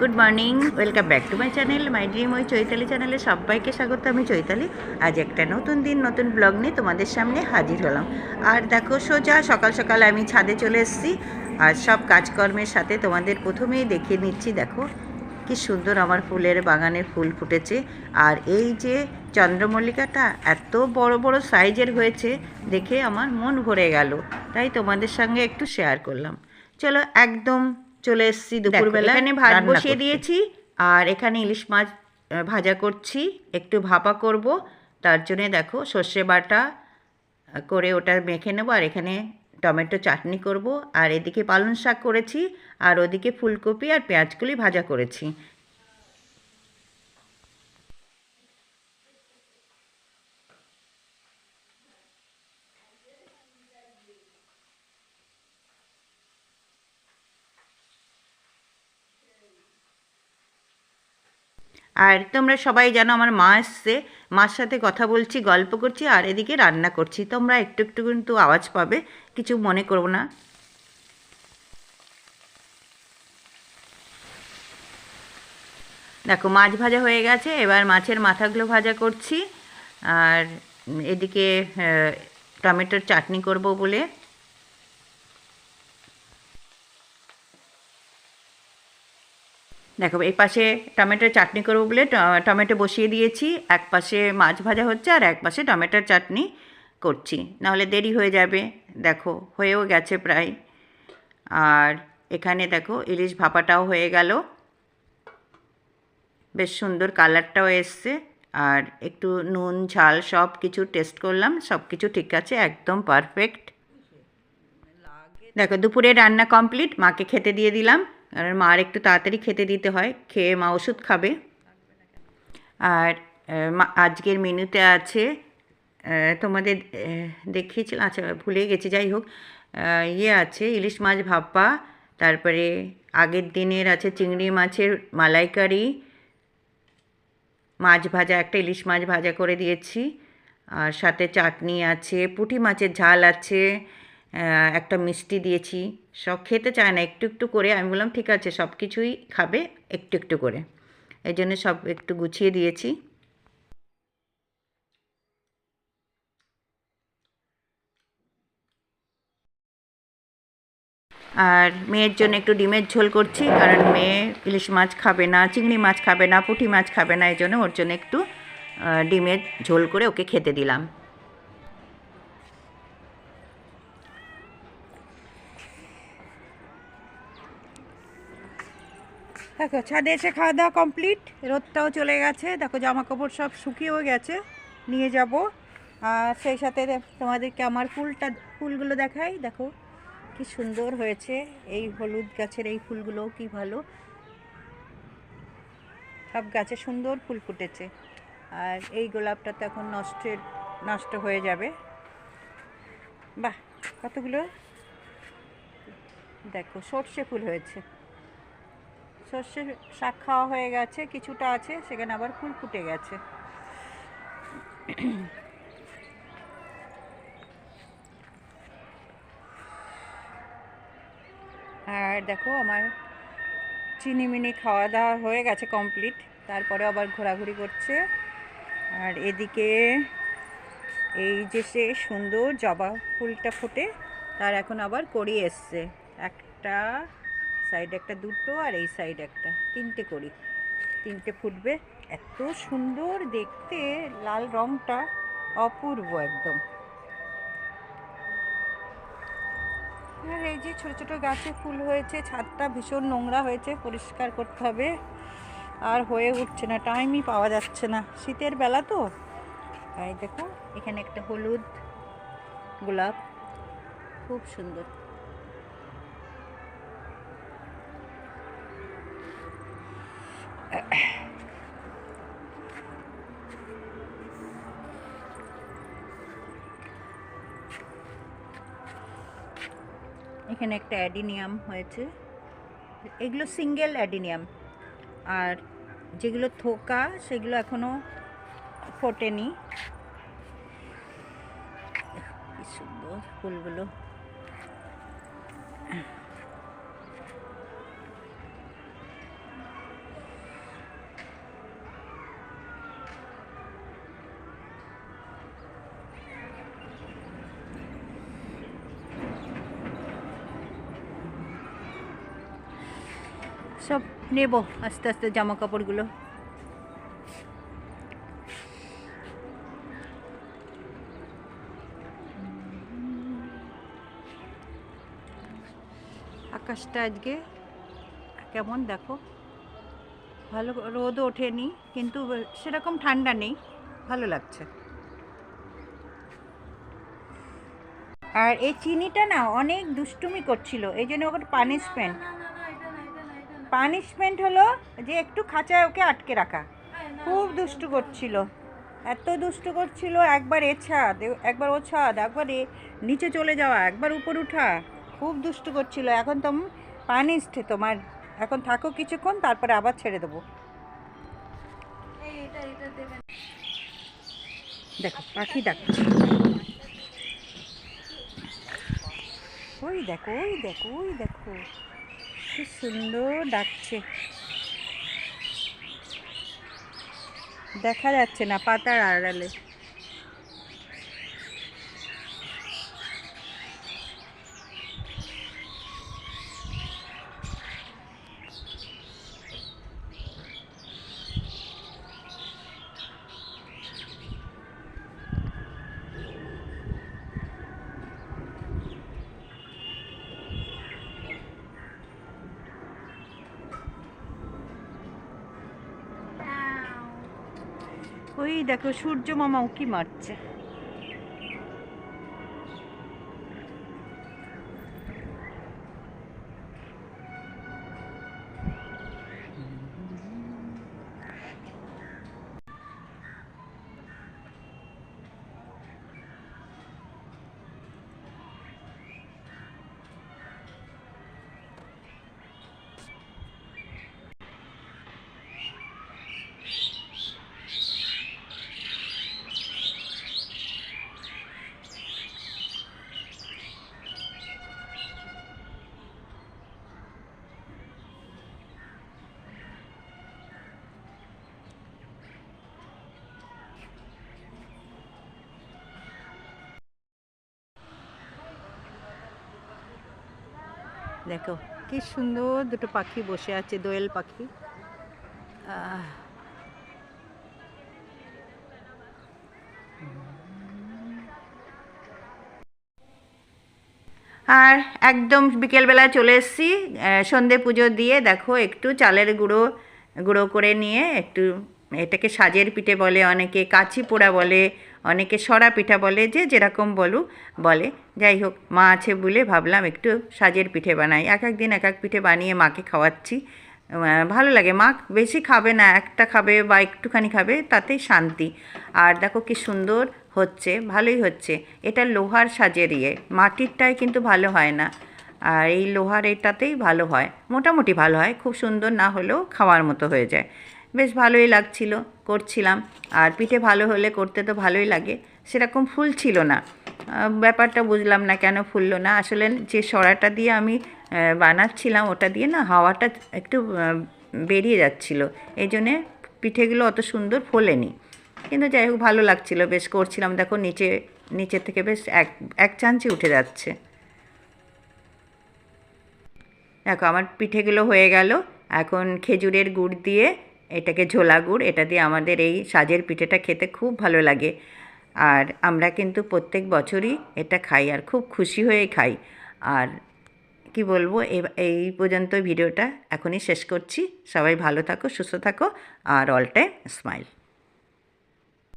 Good morning, welcome back to my channel, my dream ওই চৈতালি চ্যানেলে সবাইকে স্বাগত আমি চৈতালি। আজ একটা নতুন দিন, নতুন ব্লগ নিয়ে তোমাদের সামনে হাজির হলাম। আর দেখো, সোজা সকাল সকাল আমি ছাদে চলে এসেছি। আর সব কাজকর্মের সাথে তোমাদের প্রথমেই দেখিয়ে নিচ্ছি, দেখো কি সুন্দর আমার ফুলের বাগানের ফুল ফুটেছে। আর এই যে চন্দ্রমল্লিকাটা এত বড় বড় সাইজের হয়েছে, দেখে আমার মন ভরে গেল। তাই তোমাদের সঙ্গে একটু শেয়ার করলাম। চলো একদম চলে এসেছি দুপুরবেলা। এখানে ভাত বসিয়ে দিয়েছি আর এখানে ইলিশ মাছ ভাজা করছি একটু ভাপা করব তার জন্যে দেখো সর্ষে বাটা করে ওটা মেখে নেব আর এখানে টমেটো চাটনি করব আর এদিকে পালং শাক করেছি আর ওদিকে ফুলকপি আর পেঁয়াজগুলি ভাজা করেছি। আর তোমরা সবাই জানো আমার মা এসছে। মার সাথে কথা বলছি, গল্প করছি আর এদিকে রান্না করছি। তোমরা একটু একটু কিন্তু আওয়াজ পাবে, কিছু মনে করব না। দেখো, মাছ ভাজা হয়ে গেছে, এবার মাছের মাথাগুলো ভাজা করছি। আর এদিকে টমেটোর চাটনি করব বলে। দেখো, এই পাশে টমেটোর চাটনি করব বলে টমেটো বসিয়ে দিয়েছি। এক পাশে মাছ ভাজা হচ্ছে আর এক পাশে টমেটোর চাটনি করছি। নাহলে দেরি হয়ে যাবে। দেখো, হয়েও গেছে প্রায়। আর এখানে দেখো, ইলিশ ভাপাটাও হয়ে গেল। বেশ সুন্দর কালারটাও এসছে। আর একটু নুন, ঝাল সব কিছু টেস্ট করলাম। সব কিছু ঠিক আছে, একদম পারফেক্ট। দেখো, দুপুরে রান্না কমপ্লিট। মাকে খেতে দিয়ে দিলাম। কারণ মার একটু তাড়াতাড়ি খেতে দিতে হয় খেয়ে মা ওষুধ খাবে। আর আজকের মেনুতে আছে তোমাদের আহ, দেখিয়েছিলাম আচ্ছা ভুলে গেছি যাই হোক ইয়ে আছে ইলিশ মাছ ভাপা তারপরে আগের দিনের আছে চিংড়ি মাছের মালাইকারি মাছ ভাজা একটা ইলিশ মাছ ভাজা করে দিয়েছি। আর সাথে চাটনি আছে পুঁটি মাছের ঝাল আছে একটা মিষ্টি দিয়েছি। সব খেতে চায় না, একটু একটু করে। আমি বললাম, ঠিক আছে, সব কিছুই খাবে, একটু একটু করে। এই জন্য সব একটু গুছিয়ে দিয়েছি। আর মেয়ের জন্য একটু ডিমের ঝোল করছি, কারণ মেয়ে ইলিশ মাছ খাবে না, চিংড়ি মাছ খাবে না, পুঁটি মাছ খাবে না, এই জন্য ওর জন্য একটু ডিমের ঝোল করে ওকে খেতে দিলাম। দেখো, ছাদে এসে খাওয়া দাওয়া কমপ্লিট রোদটাও চলে গেছে। দেখো জামা কাপড় সব শুকিয়েও গেছে, নিয়ে যাব। আর সেই সাথে তোমাদেরকে আমার ফুলটা ফুলগুলো দেখাই। দেখো, কি সুন্দর হয়েছে। এই হলুদ গাছের এই ফুলগুলো কি ভালো। সব গাছে সুন্দর ফুল ফুটেছে। আর এই গোলাপটা তো এখন নষ্টের নষ্ট হয়ে যাবে। বাহ, কতগুলো? দেখো, সর্ষে ফুল হয়েছে। সর্ষে শাক খাওয়া হয়ে গেছে, কিছুটা আছে, সেখানে আবার ফুল ফুটে গেছে। আর দেখো, আমার চিনি মিনি খাওয়া দাওয়া হয়ে গেছে কমপ্লিট, তারপরে আবার ঘোরাঘুরি করছে। আর এদিকে এই যে সে সুন্দর জবা ফুলটা ফুটে, তার এখন আবার করিয়ে এসছে। একটা সাইড একটা দুটো আর এই সাইড একটা। তিনটে করি। তিনটে ফুটবে। এত সুন্দর দেখতে। লাল রংটা অপূর্ব একদম। আর এই যে ছোট ছোট গাছে ফুল হয়েছে, ছাদটা ভীষণ নোংরা হয়েছে, পরিষ্কার করতে হবে। আর হয়ে উঠছে না, টাইমই পাওয়া যাচ্ছে না। শীতের বেলা তো। তাই দেখো, এখানে একটা হলুদ গোলাপ। খুব সুন্দর। এখানে একটা অ্যাডিনিয়াম হয়েছে। এগুলো সিঙ্গেল অ্যাডিনিয়াম। আর যেগুলো থোকা, সেগুলো এখনও ফোটেনি। সুন্দর ফুলগুলো। সব নেব আস্তে আস্তে জামা কাপড়গুলো আকাশটা আজকে কেমন দেখো? ভালো রোদ ওঠেনি, কিন্তু সেরকম ঠান্ডা নেই, ভালো লাগছে। আর এই চিনিটা না অনেক দুষ্টুমি করছিল, এই জন্য ওকে পানিশমেন্ট পানিশমেন্ট হলো যে একটু খাঁচায় ওকে আটকে রাখা। খুব দুষ্টু করছিল। এত দুষ্টু করছিল, একবার এ ছাদ, একবার ও ছাদ, একবার এ নিচে চলে যাওয়া, একবার উপর উঠা, খুব দুষ্টু করছিল। এখন তো পানিশড তোমার। এখন থাকো কিছুক্ষণ, তারপরে আবার ছেড়ে দেবো। দেখো, পাখি ডাকছে। ওই দেখো ওই দেখো ওই দেখো। কি সুন্দর ডাকছে। দেখা যাচ্ছে না পাতার আড়ালে। ওই দেখো সূর্য মামা উকি মারছে। দেখো, কি সুন্দর দুটো পাখি বসে আছে, দোয়েল পাখি। আর একদম বিকেলবেলা চলে এসেছি সন্ধে পুজো দিয়ে দেখো, একটু চালের গুঁড়ো গুঁড়ো করে নিয়ে একটু এটাকে সাজের পিঠে বলে, অনেকে কাচি পোড়া বলে অনেকে সরা পিঠা বলে, যে যেরকম বলু বলে। যাই হোক, মা আছে বলে ভাবলাম একটু সাজের পিঠে বানাই। এক এক দিন এক এক পিঠে বানিয়ে মাকে খাওয়াচ্ছি। ভালো লাগে। মা বেশি খাবে না, একটা খাবে বা একটুখানি খাবে, তাতেই শান্তি। আর দেখো কি সুন্দর হচ্ছে, ভালোই হচ্ছে। এটা লোহার সাজের ইয়ে মাটিরটায় কিন্তু ভালো হয় না। আর এই লোহার এটাতেই ভালো হয়। মোটামুটি ভালো হয়, খুব সুন্দর না হলেও খাওয়ার মতো হয়ে যায়। বেশ ভালোই লাগছিল, করছিলাম। আর পিঠে ভালো হলে করতে তো ভালোই লাগে। সেরকম ফুল ছিল না। ব্যাপারটা বুঝলাম না কেন ফুললো না। আসলে যে সরাটা দিয়ে আমি বানাচ্ছিলাম ওটা দিয়ে না হাওয়াটা একটু বেরিয়ে যাচ্ছিল। এই জন্যে পিঠেগুলো অত সুন্দর ফোলেনি। কিন্তু যাই হোক, ভালো লাগছিল। বেশ করছিলাম। দেখো নিচে নিচে থেকে বেশ এক এক চাঞ্চি উঠে যাচ্ছে। দেখো আমার পিঠেগুলো হয়ে গেল। এখন খেজুরের গুড় দিয়ে এটাকে ঝোলা গুড়, এটা দিয়ে আমাদের এই সাজের পিঠেটা খেতে খুব ভালো লাগে। আর আমরা কিন্তু প্রত্যেক বছরই এটা খাই আর খুব খুশি হয়ে খাই। আর কি বলব এই পর্যন্ত ভিডিওটা এখনই শেষ করছি। সবাই ভালো থাকো, সুস্থ থাকো, আর অল টাইম স্মাইল